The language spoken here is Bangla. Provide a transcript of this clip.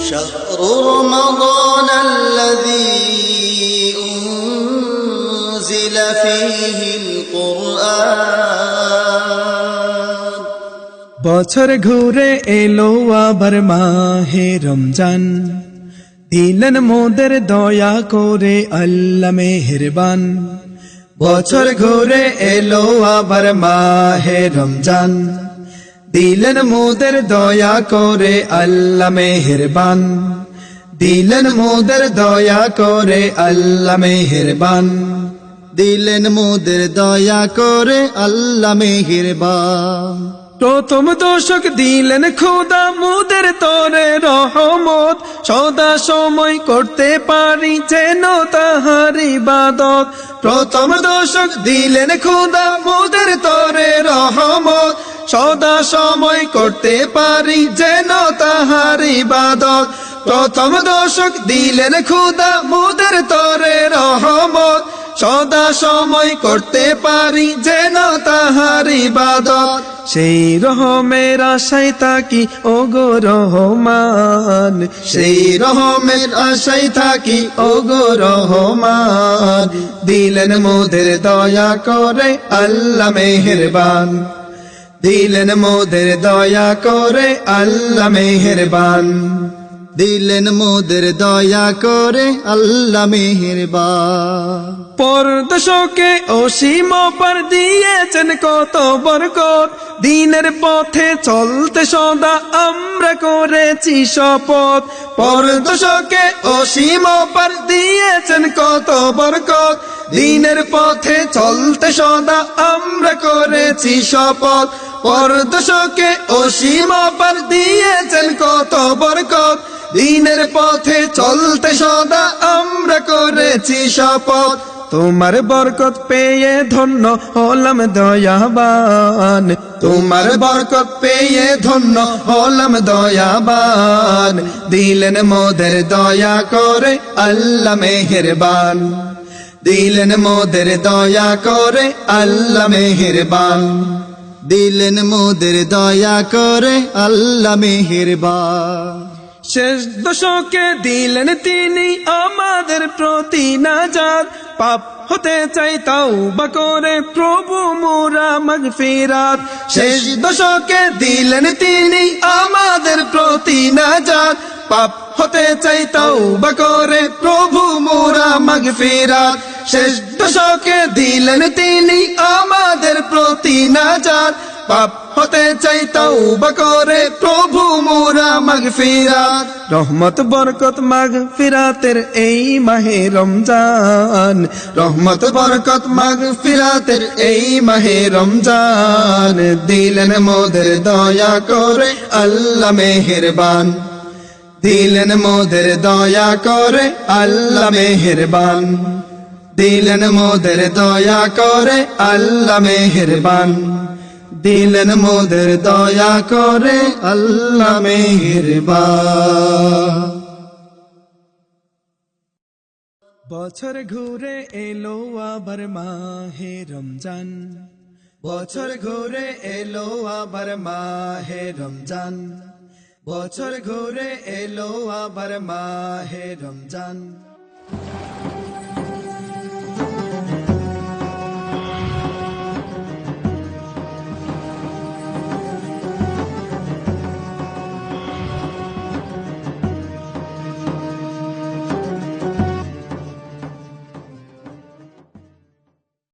شهر رمضان الذي أنزل فيه القرآن বছর ঘুরে এলো আবার মাহে রমজান দিলেন মোদের দয়া করে আল্লাহ মেহেরবান বছর ঘুরে এলো আবার মাহে রমজান দিলেন মোদের দয়া করে আল্লাহ মেহেরবান। দিলেন মোদের দয়া করে আল্লাহ মেহেরবান। দিলেন মোদের দয়া করে আল্লাহ মেহেরবান। প্রথম দোষক দিলেন খোদা মুদের তরে রহমত। সদা সময় করতে পারি যেন তাহার ইবাদত। প্রথম দোষক দিলেন খোদা মুদের তরে রহমত। সদা সময় করতে পারি যেন তাহার ইবাদত প্রথম দশক দিলেন খোদা মুদের তরে রহমত। সদা সময় করতে পারি যেন তাহার ইবাদত সেই রহমের আশায় থাকি ও গো রহমান। সেই রহমের আশায় থাকি ও গো রহমান। দিলেন মোদের দয়া করে, আল্লাহ মেহেরবান। দিলেন মোদের দয়া করে আল্লাহ মেহেরবান। দিলেন মোদের দয়া করে আল্লাহ মেহেরবান। পরদশকে অসীম পর দিয়েছেন কত বরকত। দিনের পথে চলতে সদা আমরা করেছি শপথ। পরদশকে অসীম পর দিয়েছেন কত বরকত। দিনের পথে চলতে সদা আমরা করেছি শপথ। পরদশকে অসীম পার দিয়েছেন কত বরকত। দিনের পথে চলতে সদা আমরা করেছি শপথ। তোমার বরকত পেয়ে ধন্য হলাম দয়াবান। তোমার বরকত পেয়ে ধন্য হলাম দয়াবান। দিলেন মোদের দয়া করে আল্লাহ মেহেরবান। দিলেন মোদের দয়া করে আল্লাহ মেহেরবান। দিলেন মোদের দয়া করে আল্লাহ মেহেরবান। শেষ দশকে দিলেন তিনি আমাদের প্রতি নাজার পাপ হতে চাই তাও বা করে প্রভু মোরা মগ মগফিরাত। শেষ দশকে দিলেন তিনি আমাদের প্রতি নাজার পাপ হতে চাই তাও বা করে প্রভু মোরা মগ মগফিরাত। শেষ দশকে দিলেন তিনি আমাদের প্রতি নাজার পাপ হতে চাই তৌবা করে প্রভু মোরা মাগফিরাত রহমত, বরকত মাগফিরাতের এই মাহে রমজান। রহমত, বরকত মাগফিরাতের এই মাহে রমজান। দিলেন মোদের দয়া করে আল্লাহ মেহেরবান। দিলেন মোদের দয়া করে আল্লাহ মেহেরবান। দিলেন মোদের দয়া করে আল্লাহ মেহেরবান। দিলেন মোদের দয়া করে আল্লাহ মেহেরবান। বছর ঘুরে এলো আবার মাহে রমজান। বছর ঘুরে এলো আবার মাহে রমজান। বছর ঘুরে এলো আবার মাহে রমজান।